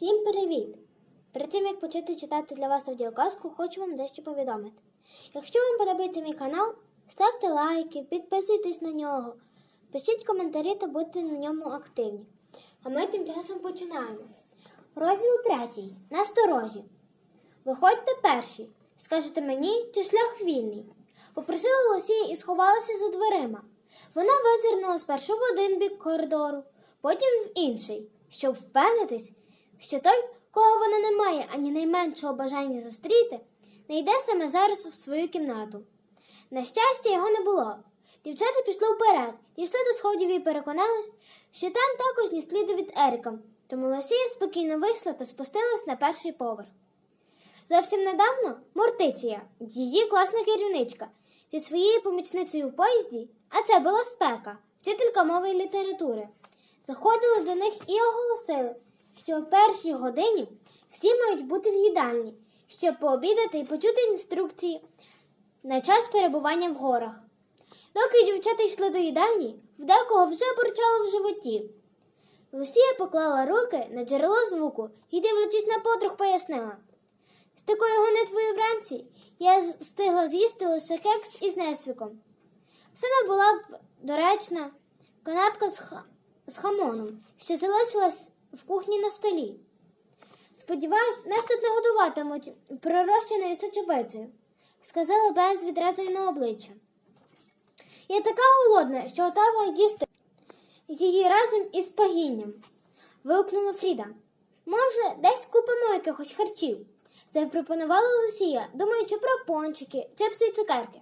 Всім привіт! Перед тим як почати читати для вас аудіоказку, хочу вам дещо повідомити. Якщо вам подобається мій канал, ставте лайки, підписуйтесь на нього, пишіть коментарі та будьте на ньому активні. А ми тим часом починаємо. Розділ третій. Насторожі. Виходьте перші. Скажете мені, чи шлях вільний. Попросила Лосія і сховалася за дверима. Вона визирнула спершу в один бік коридору, потім в інший, щоб впевнитись, що той, кого вона не має ані найменшого бажання зустріти, не йде саме зараз у свою кімнату. На щастя, його не було. Дівчата пішли вперед, дійшли до сходів і переконались, що там також ні сліду від Еріка, тому Лосія спокійно вийшла та спустилась на перший поверх. Зовсім недавно Мортиція, її класна керівничка, зі своєю помічницею в поїзді, а це була спека, вчителька мови і літератури, заходили до них і оголосили, що о першій годині всі мають бути в їдальні, щоб пообідати і почути інструкції на час перебування в горах. Доки дівчата йшли до їдальні, в декого вже бурчало в животі. Лусія поклала руки на джерело звуку і, дивлячись на подруг, пояснила. З такою гонитвою вранці я встигла з'їсти лише кекс із несвіком. Саме була б доречна канапка з, ха- з хамоном, що залишилась в кухні на столі. Сподіваюсь, нас тут не пророщеною сочевицею, сказала без відразу на обличчя. Я така голодна, що готова їсти її разом із пагінням. вигукнула Фріда. Може, десь купимо якихось харчів? Запропонувала Лусія, думаючи про пончики, чипси і цукерки.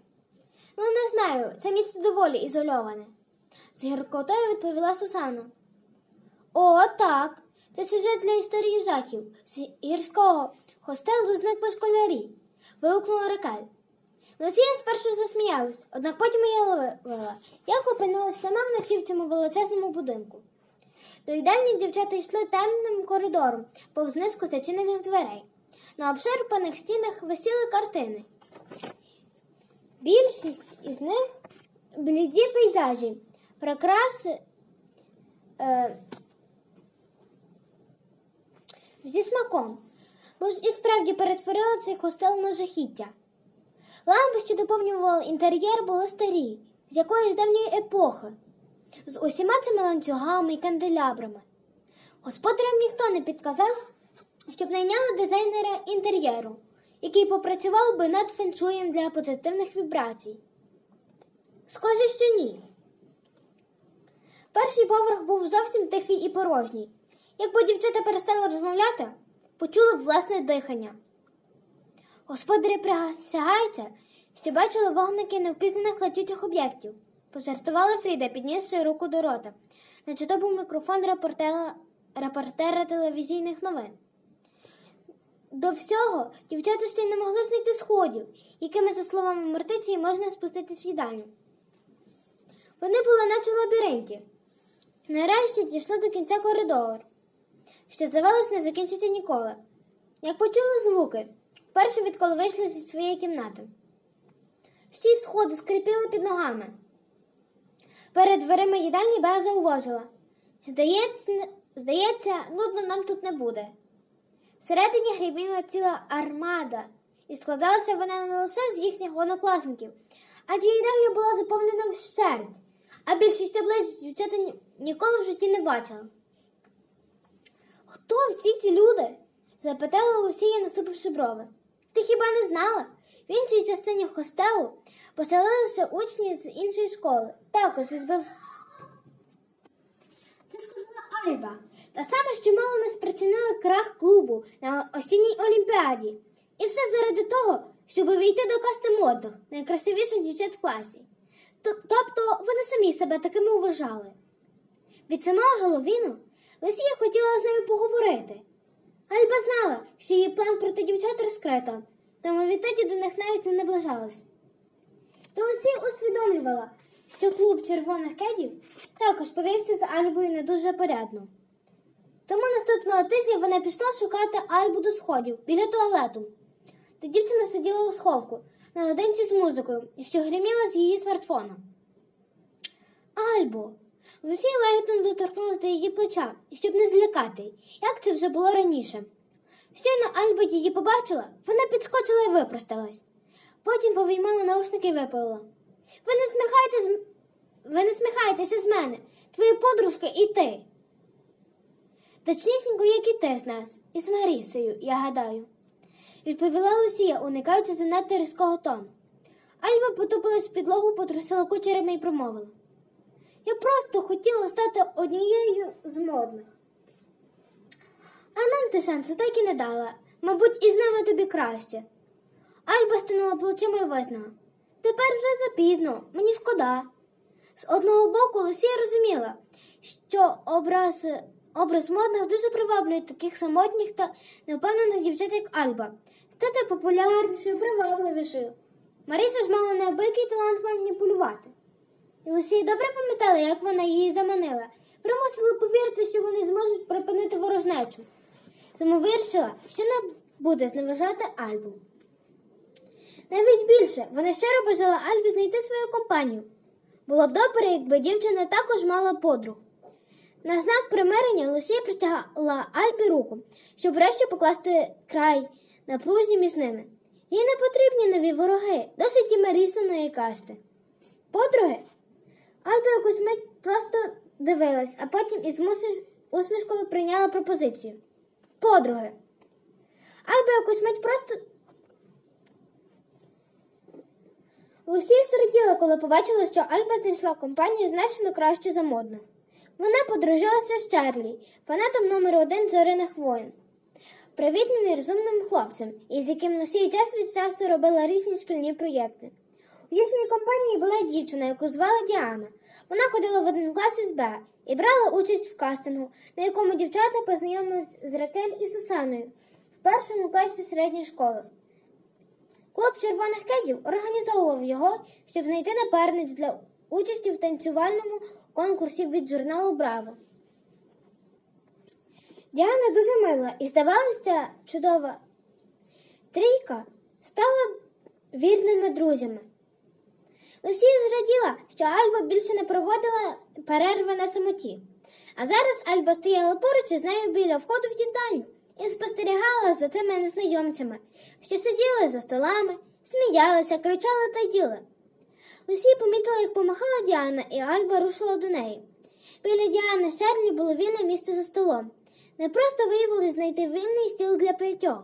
Ну, не знаю, це місце доволі ізольоване. З гіркотою відповіла Сусана. О, так. Це сюжет для історії жахів. З гірського хостелу зникли школярі. вигукнула Ракель. Лусія спершу засміялась, однак потім уявила, як опинилась сама вночі в цьому величезному будинку. До їдальні дівчата йшли темним коридором, повз низку зачинених дверей. На обшарпаних стінах висіли картини. Більшість із них бліді пейзажі, прикраси е, зі смаком, бо ж і справді перетворила цей хостел на жахіття. Лампи, що доповнювали інтер'єр, були старі, з якоїсь давньої епохи, з усіма цими ланцюгами і канделябрами. Господарям ніхто не підказав, щоб найняли дизайнера інтер'єру, який попрацював би над феншуєм для позитивних вібрацій. Схоже, що ні. Перший поверх був зовсім тихий і порожній. Якби дівчата перестали розмовляти, почули б власне дихання. Господарі присягаються, що бачили вогники невпізнаних летючих об'єктів. Пожартувала Фріда, піднісши руку до рота, наче то був мікрофон репортера, репортера телевізійних новин. До всього дівчата ще й не могли знайти сходів, якими, за словами Мертиці, можна спуститись в їдальню. Вони були наче в лабіринті. Нарешті дійшли до кінця коридору, що здавалось не закінчиться ніколи. Як почули звуки, вперше відколи вийшли зі своєї кімнати. Й сходи скрипіли під ногами. Перед дверима їдальні Беа зауважила. Здається, здається, нудно нам тут не буде. Всередині гриміла ціла армада, і складалася вона не лише з їхніх однокласників, адже їдальня була заповнена вщерть, а більшість облич дівчата ні- ніколи в житті не бачила. Хто всі ці люди? запитала Лусія, насупивши брови. Ти хіба не знала? В іншій частині хостелу поселилися учні з іншої школи, також із без. Це сказала Альба, та саме, що мало не спричинила крах клубу на осінній олімпіаді. І все заради того, щоб увійти до касти модних, найкрасивіших дівчат в класі. Тобто вони самі себе такими вважали. Від самого Геловіну Лисія хотіла з нею поговорити. Альба знала, що її план проти дівчат розкрито, тому відтоді до них навіть не наближалась. Та Лисія усвідомлювала, що клуб червоних кедів також повівся з Альбою не дуже порядно. Тому наступного тижня вона пішла шукати Альбу до сходів біля туалету. Та дівчина сиділа у сховку наодинці з музикою, що гриміла з її смартфона. Альбо, Лусія лагідно доторкнулася до її плеча, щоб не злякати, як це вже було раніше. Щойно Альба її побачила, вона підскочила і випросталась. Потім повиймала наушники і випалила. Ви не сміхайтесь, ви не сміхайтеся з мене, твої подружки і ти. Точнісінько, як і ти з нас, із Марісою, я гадаю, відповіла Лусія, уникаючи занадто різкого тону. Альба потупилась в підлогу, потрусила кучерами і промовила. Я просто хотіла стати однією з модних. А нам ти шансу так і не дала. Мабуть, і з нами тобі краще. Альба стинула плечима і визнала. Тепер вже запізно, мені шкода. З одного боку, Лисія розуміла, що образ, образ модних дуже приваблює таких самотніх та невпевнених дівчат, як Альба, стати популярнішою, привабливішою. Маріса ж мала неабиякий талант маніпулювати. І Лусія добре пам'ятала, як вона її заманила, примусила повірити, що вони зможуть припинити ворожнечу. Тому вирішила, що не буде зневажати Альбу. Навіть більше вона щиро бажала Альбі знайти свою компанію. Було б добре, якби дівчина також мала подруг. На знак примирення Лусія простягла Альбі руку, щоб врешті покласти край напрузі між ними. Їй не потрібні нові вороги, досить і Марісиної касти. Подруги? Альба якусь мить просто дивилась, а потім із усмішкою прийняла пропозицію. Подруги. Альба якусь мить просто. Лусія зраділа, коли побачила, що Альба знайшла компанію значно кращу за модних. Вона подружилася з Чарлі, фанатом номер один зоряних воїн, привітним і розумним хлопцем, із яким Лусія час від часу робила різні шкільні проєкти. У їхній компанії була дівчина, яку звали Діана. Вона ходила в один клас із Б і брала участь в кастингу, на якому дівчата познайомились з Ракель і Сусаною в першому класі середньої школи. Клуб червоних кедів організовував його, щоб знайти напарниць для участі в танцювальному конкурсі від журналу Браво. Діана дуже мила і здавалася чудова. Трійка стала вірними друзями. Лусія зраділа, що Альба більше не проводила перерви на самоті. А зараз Альба стояла поруч із нею біля входу в їдальню і спостерігала за цими незнайомцями, що сиділи за столами, сміялися, кричали та їли. Лусія помітила, як помахала Діана, і Альба рушила до неї. Біля Діани з Чарлі було вільне місце за столом. Не просто виявилось знайти вільний стіл для п'ятьох.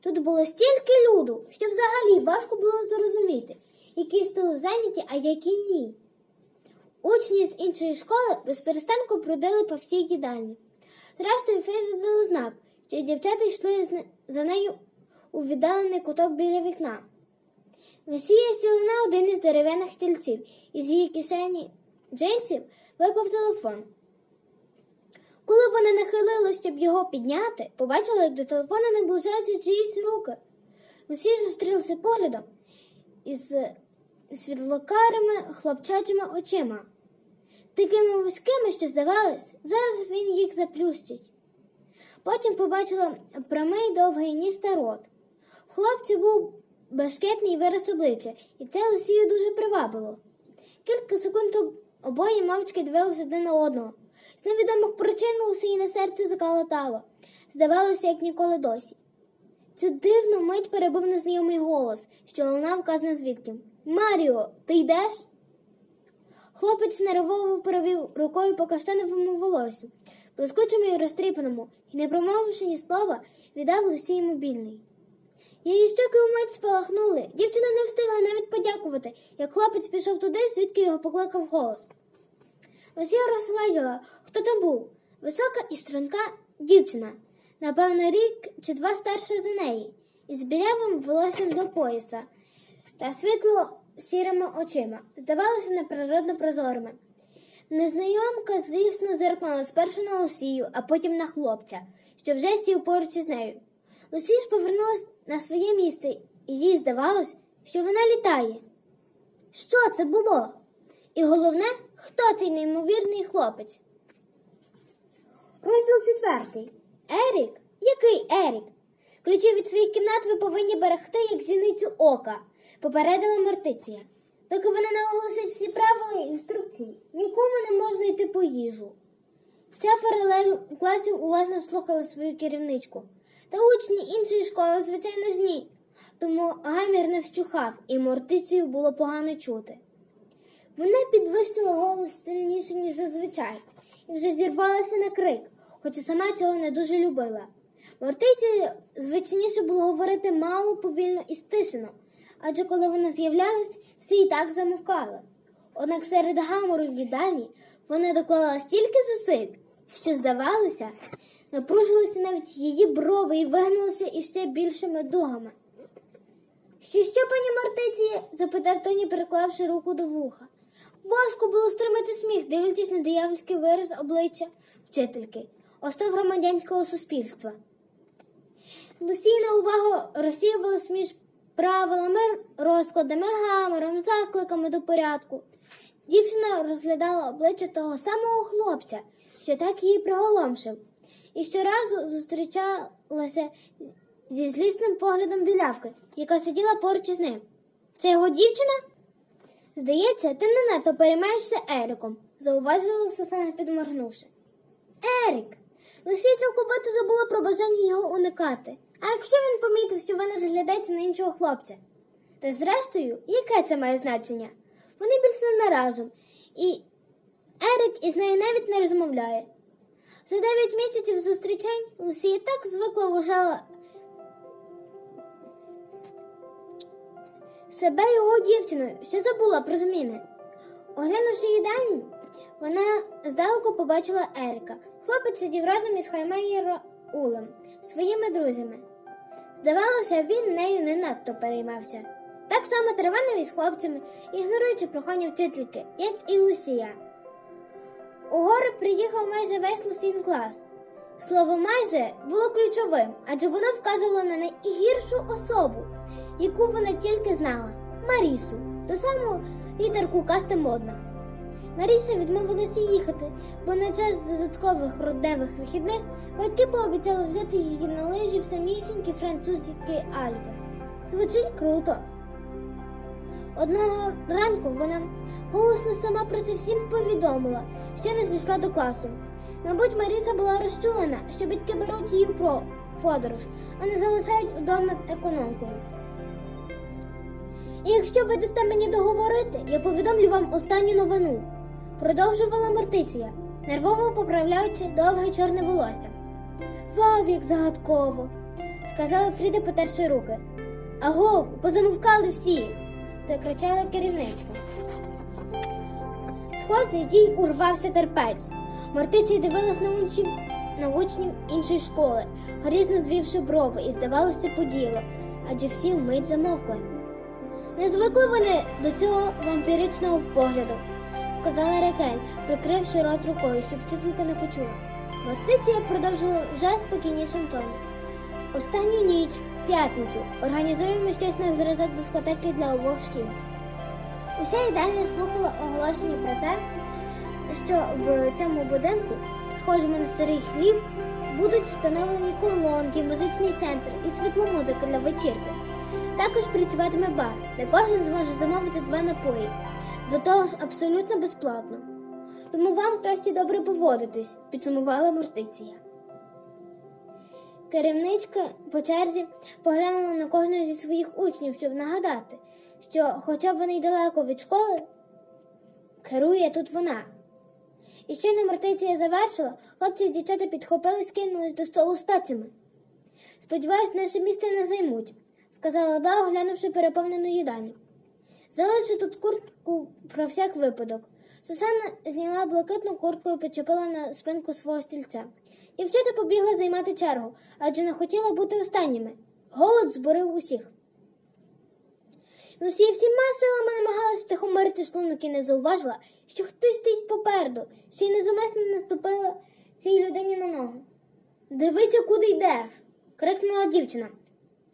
Тут було стільки люду, що взагалі важко було зрозуміти, які столи зайняті, а які ні. Учні з іншої школи безперестанку бродили по всій їдальні. Зрештою, Фріда дала знак, що дівчата йшли за нею у віддалений куток біля вікна. Лусія сіла на один із дерев'яних стільців, і з її кишені джинсів випав телефон. Коли вона нахилилась, щоб його підняти, побачила, як до телефона наближаються чиїсь руки. Лусія зустрілася поглядом із світлокарими хлопчачими очима, такими вузькими, що здавалось, зараз він їх заплющить. Потім побачила прямий довгий ніс та рот. Хлопці був башкетний вираз обличчя, і це Лусію дуже привабило. Кілька секунд обоє мовчки дивилися один на одного. З невідомих причин Лусії на серці заколотало. Здавалося, як ніколи досі. Цю дивну мить перебив незнайомий голос, що лунав казна звідки. Маріо, ти йдеш? Хлопець нервово провів рукою по каштановому волосю, блискучому і розтріпаному, і, не промовивши ні слова, віддав Лусії мобільний. Її щоки вмить спалахнули. Дівчина не встигла навіть подякувати, як хлопець пішов туди, звідки його покликав голос. Лусія розгледіла, хто там був. Висока і струнка дівчина, напевно, рік чи два старше за неї, із білявим волоссям до пояса та світло сірими очима, здавалося неприродно прозорими. Незнайомка злісно зиркнула спершу на Лусію, а потім на хлопця, що вже сів поруч із нею. Лусія ж повернулась на своє місце, і їй здавалось, що вона літає. Що це було? І головне, хто цей неймовірний хлопець? Розділ четвертий. Ерік? Який Ерік? Ключі від своїх кімнат ви повинні берегти, як зіницю ока, попередила Мортиція. доки вона не оголосить всі правила і інструкції, нікому не можна йти по їжу. Вся паралель класів уважно слухала свою керівничку. Та учні іншої школи, звичайно ж, ні. Тому гамір не вщухав, і мортицію було погано чути. Вона підвищила голос сильніше, ніж зазвичай, і вже зірвалася на крик, хоча сама цього не дуже любила. Мортиці звичніше було говорити мало, повільно і стишено, адже коли вона з'являлась, всі і так замовкали. Однак серед гамору в їдальні вона доклала стільки зусиль, що, здавалося, напружилися навіть її брови і вигнулися іще більшими дугами. Що, що, пані Мартиці? запитав Тоні, переклавши руку до вуха. Важко було стримати сміх, дивлячись на диявольський вираз обличчя вчительки, остав громадянського суспільства. Лусійна увага розсіювалась між правилами, розкладами, гамором, закликами до порядку. Дівчина розглядала обличчя того самого хлопця, що так її приголомшив, і щоразу зустрічалася зі злісним поглядом білявки, яка сиділа поруч із ним. Це його дівчина? Здається, ти не надто переймаєшся Ериком, зауважила Сусана, підморгнувши. Ерик! Лусі цілковито забула про бажання його уникати. А якщо він помітив, що вона заглядається на іншого хлопця? Та зрештою, яке це має значення? Вони більше не разом, і Ерик із нею навіть не розмовляє. За дев'ять місяців зустрічань Лусі так звикла вважала себе його дівчиною, що забула про зміни. Оглянувши їдальню, вона здалеку побачила Ерика. Хлопець сидів разом із Хаймею Раулем, своїми друзями. Здавалося, він нею не надто переймався. Так само триванив із хлопцями, ігноруючи прохання вчительки, як і Лусія. У гори приїхав майже весь Лусін клас. Слово майже було ключовим, адже воно вказувало на найгіршу особу, яку вона тільки знала Марісу, ту саму лідерку касти модних. Маріса відмовилася їхати, бо на час додаткових родневих вихідних батьки пообіцяли взяти її на лижі в самісінькі французькі Альпи. Звучить круто. Одного ранку вона голосно сама про це всім повідомила, що не зайшла до класу. Мабуть, Маріса була розчулена, що батьки беруть її про- подорож, а не залишають вдома з економкою. І якщо ви дасте мені договорити, я повідомлю вам останню новину. Продовжувала Мартиція, нервово поправляючи довге чорне волосся. Вау, як загадково, сказала Фріда, потерши руки. Аго, позамовкали всі, закричала керівничка. Схоже, їй урвався терпець. Мартиція дивилась на учнів, на учнів іншої школи, грізно звівши брови, і здавалося поділо, адже всі вмить замовкли. Не звикли вони до цього вампіричного погляду, сказала Рекель, прикривши рот рукою, щоб вчителька не почула. Мартиція продовжила вже спокійнішим тоном. В останню ніч, п'ятницю, організуємо щось на зразок дискотеки для обох шкіл. Уся їдальня слухала оголошення про те, що в цьому будинку, схожому на старий хліб, будуть встановлені колонки, музичний центр і світломузика для вечірки. Також працюватиме бар, де кожен зможе замовити два напої, до того ж абсолютно безплатно. Тому вам краще добре поводитись, підсумувала Мортиція. Керівничка по черзі поглянула на кожного зі своїх учнів, щоб нагадати, що, хоча б вони й далеко від школи, керує тут вона. І щойно Мартиція завершила, хлопці і дівчата підхопили і скинулись до столу з тацями. Сподіваюсь, наше місце не займуть, сказала Ба, оглянувши переповнену їдальню. Залишу тут куртку про всяк випадок. Сусанна зняла блакитну куртку і почепила на спинку свого стільця. Дівчата побігли займати чергу, адже не хотіла бути останніми. Голод зборив усіх. Лусія всіма силами намагалась втихомирити шлунок і не зауважила, що хтось стоїть попереду, ще й незумисно наступила цій людині на ногу. Дивися, куди йдеш. крикнула дівчина.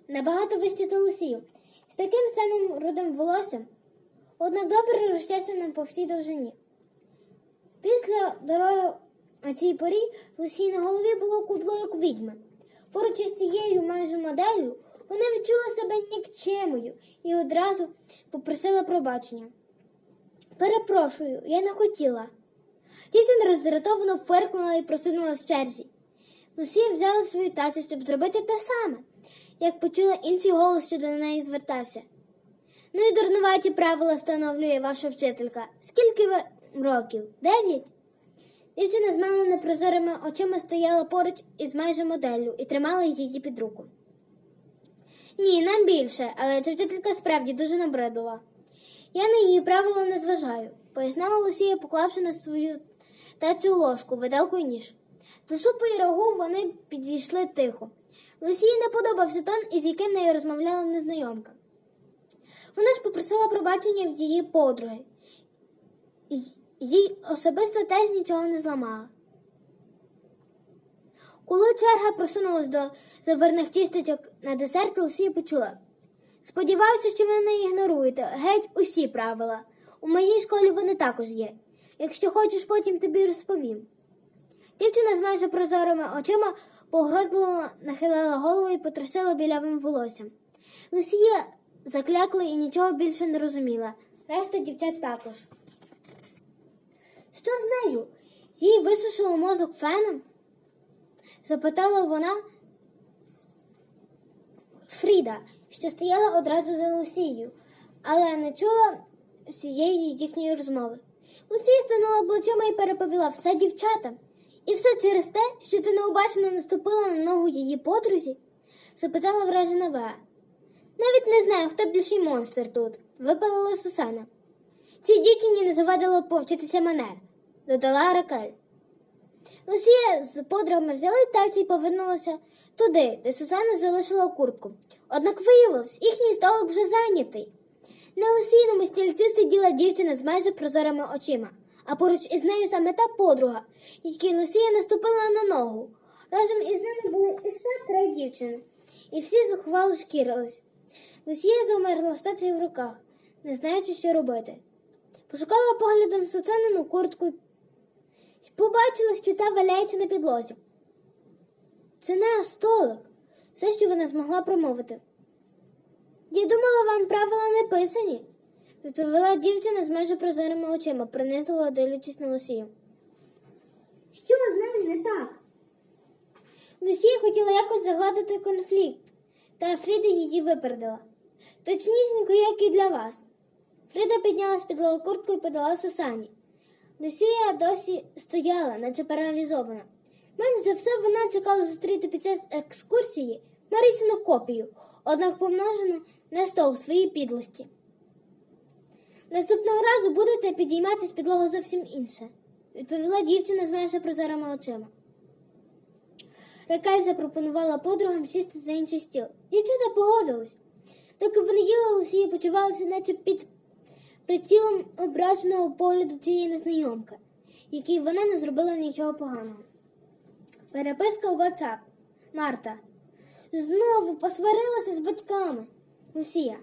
Набагато вище за Лусію, з таким самим рудим волоссям, однак добре розчесаним по всій довжині. Після дороги о цій порі Лусі на голові було кудло, як відьми. Поруч із цією майже моделлю вона відчула себе нікчемою і одразу попросила пробачення. Перепрошую, я не хотіла. Дівчина роздратовано фиркнула і просунулась в черзі. Лусія взяла свою тацю, щоб зробити те саме, як почула інший голос, що до неї звертався. Ну і дурнуваті правила встановлює ваша вчителька. Скільки ви років? Дев'ять? Дівчина з мало непрозорими очима стояла поруч із майже моделлю і тримала її під руку. Ні, нам більше, але ця вчителька справді дуже набридла. Я на її правила не зважаю, пояснила Лусія, поклавши на свою тацю ложку, виделку і ніж. До супу і рагу вони підійшли тихо. Лусії не подобався тон, із яким нею розмовляла незнайомка. Вона ж попросила пробачення в її подруги. Їй особисто теж нічого не зламала. Коли черга просунулась до заварних тістечок на десерт, Лусія почула. Сподіваюся, що ви не ігноруєте геть усі правила. У моїй школі вони також є. Якщо хочеш, потім тобі розповім. Дівчина з майже прозорими очима погрозливо нахилила голову і потрусила білявим волоссям. Лусія заклякла і нічого більше не розуміла. Решта дівчат також. Що з нею? Їй висушило мозок феном? запитала вона Фріда, що стояла одразу за Лусією, але не чула всієї їхньої розмови. Лусія станула обличчями і переповіла все дівчатам. І все через те, що ти необачно наступила на ногу її подрузі? запитала вражена Веа. Навіть не знаю, хто більший монстр тут, випалила Сусана. Цій дівчині не завадило повчитися манер, додала Ракель. Лусія з подругами взяли таці і повернулася туди, де Сусана залишила куртку. Однак виявилось, їхній столик вже зайнятий. На Лусійному стільці сиділа дівчина з майже прозорими очима, а поруч із нею саме та подруга, якій Лусія наступила на ногу. Разом із ними були іще три дівчини, і всі зухвало шкірились. Лусія замерла з в руках, не знаючи, що робити. Пошукала поглядом Сусанину куртку і побачила, що та валяється на підлозі. Це наш столик, все, що вона змогла промовити. Я думала, вам правила не писані, відповіла дівчина з майже прозорими очима, принизливо дивлячись на Лусію. Що з нею не так? Лусія хотіла якось загладити конфлікт, та Фріда її випередила. Точнісінько, як і для вас. Фріда підняла з підлоги куртку і подала Сусані. Лусія досі стояла, наче паралізована. Менш за все вона чекала зустріти під час екскурсії Марисину копію, однак помножену на сто в своїй підлості. Наступного разу будете підіймати з підлоги зовсім інше, відповіла дівчина з майже прозорими очима. Рекаль запропонувала подругам сісти за інший стіл. Дівчата погодились. Доки вони їли, Лусія почувалася, наче під прицілом ображеного погляду цієї незнайомки, якій вона не зробила нічого поганого. Переписка у WhatsApp. Марта. Знову посварилася з батьками. Лусія.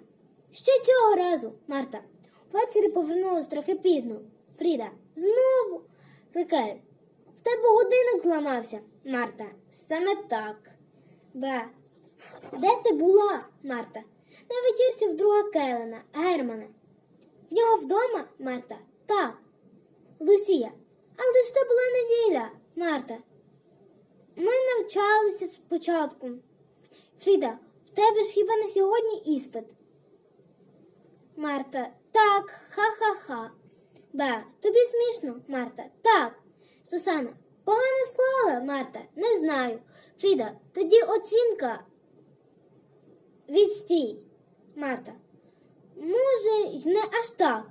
Ще цього разу, Марта. Ввечері повернулась трохи пізно. Фріда. Знову. Рикель. В тебе годинник зламався. Марта. Саме так. Б. Де ти була, Марта? На вечірці в друга Келена, Германа. В нього вдома, Марта? Так. Лусія. Але ж це була неділя, Марта. Ми навчалися спочатку. Фріда, в тебе ж хіба не сьогодні іспит? Марта. Так, ха-ха-ха. Б. Тобі смішно, Марта. Так. Сусана. Погано склала, Марта. Не знаю. Фріда, тоді оцінка. Відстій, Марта. Може, не аж так.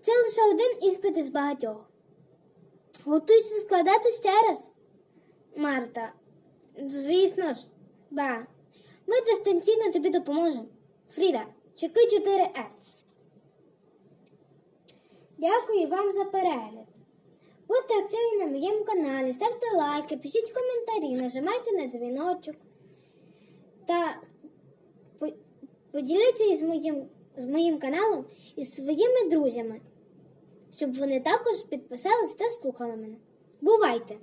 Це лише один іспит із багатьох. Готуйся складати ще раз. Марта. Звісно ж, ба. Ми дистанційно тобі допоможемо. Фріда, чеки 4F. Дякую вам за перегляд. Будьте активні на моєму каналі, ставте лайки, пишіть коментарі, нажимайте на дзвіночок та поділіться із моїм, з моїм каналом і своїми друзями, щоб вони також підписались та слухали мене. Бувайте!